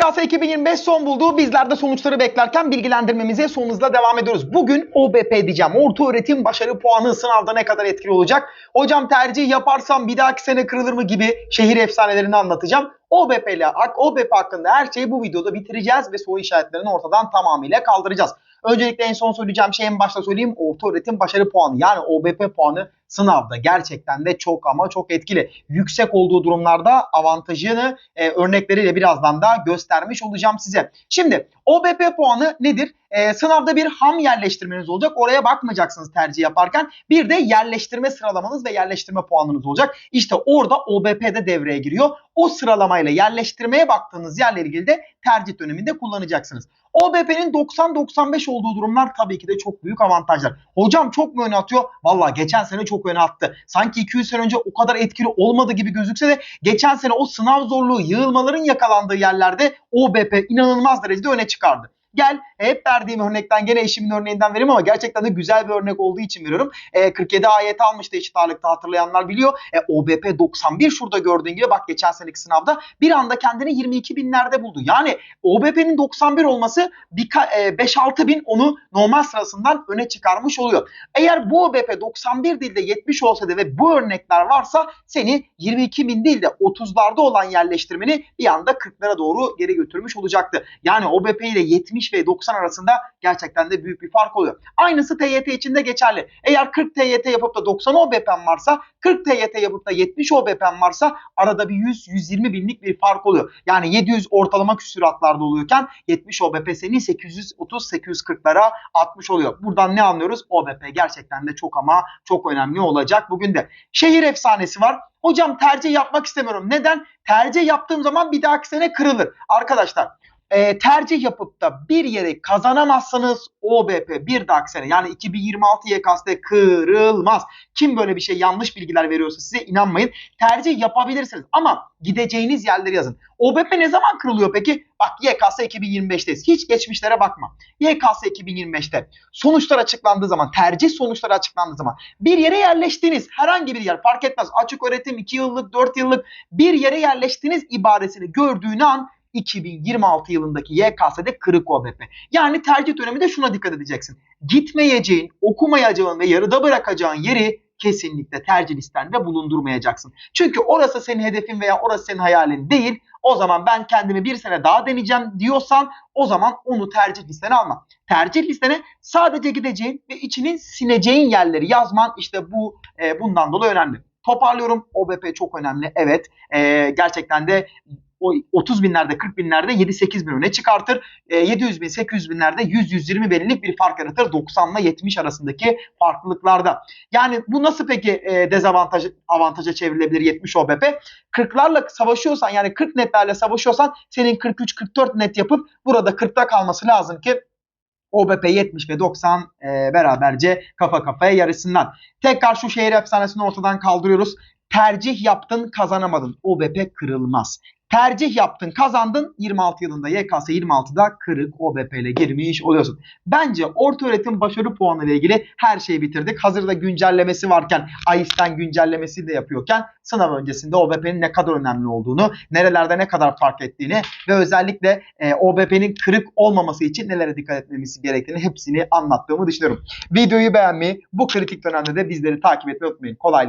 YKS 2025 son buldu. Bizler de sonuçları beklerken bilgilendirmemize son hızla devam ediyoruz. Bugün OBP diyeceğim. Orta öğretim başarı puanı sınavda ne kadar etkili olacak? Hocam tercih yaparsam bir dahaki sene kırılır mı gibi şehir efsanelerini anlatacağım. OBP ile OBP hakkında her şeyi bu videoda bitireceğiz ve soru işaretlerini ortadan tamamıyla kaldıracağız. Öncelikle en son söyleyeceğim şey en başta söyleyeyim. Orta öğretim başarı puanı yani OBP puanı sınavda gerçekten de çok ama çok etkili. Yüksek olduğu durumlarda avantajını e, örnekleriyle birazdan da göstermiş olacağım size. Şimdi OBP puanı nedir? E, sınavda bir ham yerleştirmeniz olacak. Oraya bakmayacaksınız tercih yaparken. Bir de yerleştirme sıralamanız ve yerleştirme puanınız olacak. İşte orada OBP de devreye giriyor. O sıralamayla yerleştirmeye baktığınız yerle ilgili de tercih döneminde kullanacaksınız. OBP'nin 90-95 olduğu durumlar tabii ki de çok büyük avantajlar. Hocam çok mu öne atıyor? Valla geçen sene çok öne attı. Sanki 200 sene önce o kadar etkili olmadı gibi gözükse de geçen sene o sınav zorluğu, yığılmaların yakalandığı yerlerde OBP inanılmaz derecede öne çıkardı. Gel hep verdiğim örnekten gene eşimin örneğinden vereyim ama gerçekten de güzel bir örnek olduğu için veriyorum. E, 47 ayet almıştı eşit ağırlıkta hatırlayanlar biliyor. E, OBP 91 şurada gördüğün gibi bak geçen seneki sınavda bir anda kendini 22 binlerde buldu. Yani OBP'nin 91 olması birka- e, 5-6 bin onu normal sırasından öne çıkarmış oluyor. Eğer bu OBP 91 değil de 70 olsaydı ve bu örnekler varsa seni 22 bin değil de 30'larda olan yerleştirmeni bir anda 40'lara doğru geri götürmüş olacaktı. Yani OBP ile 70 ve 90 arasında gerçekten de büyük bir fark oluyor. Aynısı TYT için de geçerli. Eğer 40 TYT yapıp da 90 OBP'm varsa 40 TYT yapıp da 70 OBP'm varsa arada bir 100-120 binlik bir fark oluyor. Yani 700 ortalama küsuratlarda oluyorken 70 OBP seni 830-840'lara atmış oluyor. Buradan ne anlıyoruz? OBP gerçekten de çok ama çok önemli olacak bugün de. Şehir efsanesi var. Hocam tercih yapmak istemiyorum. Neden? Tercih yaptığım zaman bir dahaki sene kırılır. Arkadaşlar e, tercih yapıp da bir yere kazanamazsanız OBP bir dahaki sene yani 2026 YKS'de kırılmaz. Kim böyle bir şey yanlış bilgiler veriyorsa size inanmayın. Tercih yapabilirsiniz ama gideceğiniz yerleri yazın. OBP ne zaman kırılıyor peki? Bak YKS 2025'teyiz. Hiç geçmişlere bakma. YKS 2025'te sonuçlar açıklandığı zaman, tercih sonuçları açıklandığı zaman bir yere yerleştiğiniz herhangi bir yer fark etmez. Açık öğretim 2 yıllık, 4 yıllık bir yere yerleştiğiniz ibaresini gördüğün an 2026 yılındaki YKS'de kırık OBP. Yani tercih döneminde şuna dikkat edeceksin. Gitmeyeceğin, okumayacağın ve yarıda bırakacağın yeri kesinlikle tercih listende bulundurmayacaksın. Çünkü orası senin hedefin veya orası senin hayalin değil. O zaman ben kendimi bir sene daha deneyeceğim diyorsan o zaman onu tercih listene alma. Tercih listene sadece gideceğin ve içinin sineceğin yerleri yazman işte bu e, bundan dolayı önemli. Toparlıyorum. OBP çok önemli. Evet. E, gerçekten de o 30 binlerde 40 binlerde 7-8 bin öne çıkartır. E, 700 bin 800 binlerde 100-120 binlik bir fark yaratır 90 ile 70 arasındaki farklılıklarda. Yani bu nasıl peki e, dezavantaj avantaja çevrilebilir 70 OBP? 40'larla savaşıyorsan yani 40 netlerle savaşıyorsan senin 43-44 net yapıp burada 40'ta kalması lazım ki OBP 70 ve 90 e, beraberce kafa kafaya yarışsınlar. Tekrar şu şehir efsanesini ortadan kaldırıyoruz. Tercih yaptın kazanamadın. OBP kırılmaz. Tercih yaptın kazandın 26 yılında YKS 26'da kırık OBP ile girmiş oluyorsun. Bence orta öğretim başarı puanı ile ilgili her şeyi bitirdik. Hazırda güncellemesi varken AİS'ten güncellemesi de yapıyorken sınav öncesinde OBP'nin ne kadar önemli olduğunu, nerelerde ne kadar fark ettiğini ve özellikle e, OBP'nin kırık olmaması için nelere dikkat etmemiz gerektiğini hepsini anlattığımı düşünüyorum. Videoyu beğenmeyi, bu kritik dönemde de bizleri takip etmeyi unutmayın. Kolaylıkla.